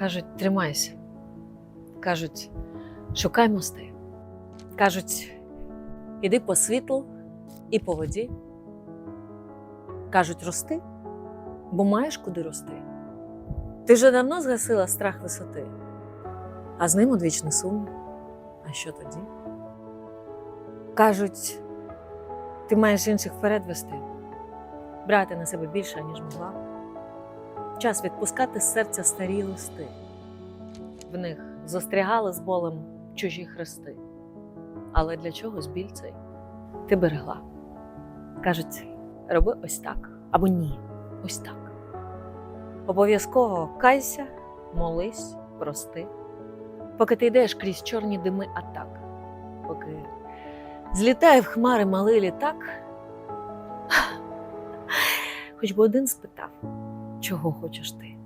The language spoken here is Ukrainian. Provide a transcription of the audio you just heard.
Кажуть, тримайся. Кажуть, шукай мости. Кажуть, іди по світлу і по воді. Кажуть, рости, бо маєш куди рости. Ти вже давно згасила страх висоти, а з ним одвічний сум. А що тоді? Кажуть, ти маєш інших вперед вести, брати на себе більше, ніж могла. Час відпускати з серця старі листи. В них застрягали з болем чужі хрести. Але для чогось біль цей ти берегла. Кажуть, роби ось так або ні, ось так. Обов'язково кайся, молись, прости, поки ти йдеш крізь чорні дими атак, поки злітає в хмари малий літак. Хоч би один спитав, чого хочеш ти.